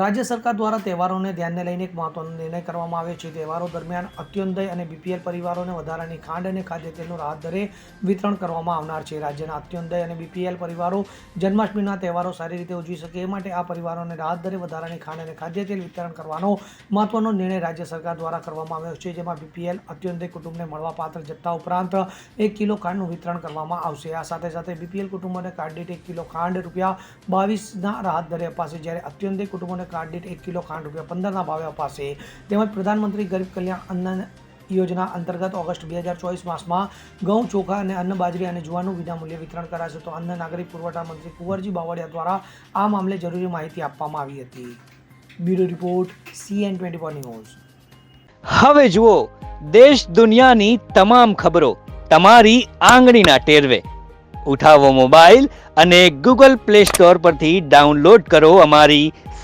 રાજ્ય સરકાર દ્વારા તહેવારોને ધ્યાનને લઈને એક મહત્વનો નિર્ણય કરવામાં આવ્યો છે. તહેવારો દરમિયાન અત્યોદય અને બીપીએલ પરિવારોને વધારાની ખાંડ અને ખાદ્ય તેલનું રાહત દરે વિતરણ કરવામાં આવનાર છે. રાજ્યના અત્યોદય અને બીપીએલ પરિવારો જન્માષ્ટમીના તહેવારો સારી રીતે ઉજવી શકે એ માટે આ પરિવારોને રાહત દરે વધારાની ખાંડ અને ખાદ્ય તેલ વિતરણ કરવાનો મહત્વનો નિર્ણય રાજ્ય સરકાર દ્વારા કરવામાં આવ્યો છે, જેમાં બીપીએલ અત્યોદય કુટુંબને મળવાપાત્ર જથ્થા ઉપરાંત એક કિલો ખાંડનું વિતરણ કરવામાં આવશે. આ સાથે સાથે બીપીએલ કુટુંબોને કાર્ડ દીઠ એક કિલો ખાંડ રૂપિયા બાવીસના રાહત દરે અપાશે. જ્યારે અત્યોદય કુટુંબોને કાર્ડ દીઠ એક કિલો ખાંડ રૂપિયા પંદરના ભાવે અપાશે. તેમજ પ્રધાનમંત્રી ગરીબ કલ્યાણ અન્ન યોજના અંતર્ગત ઓગસ્ટ બે હજાર ચોવીસ માસમાં ઘઉં, ચોખા અને અન્ન બાજરી અને જુવારનું વિનામૂલ્યે વિતરણ કરાશે તો અન્ન નાગરિક પુરવઠા મંત્રી કુંવરજી બાવળિયા દ્વારા આ મામલે જરૂરી માહિતી આપવામાં આવી હતી. Bureau report, CN twenty four news. હવે જુઓ, દેશ દુનિયાની તમામ ખબરો તમારી આંગળીના ટેરવે. ઉઠાવો મોબાઈલ અને ગૂગલ પ્લે સ્ટોર પરથી ડાઉનલોડ કરો અમારી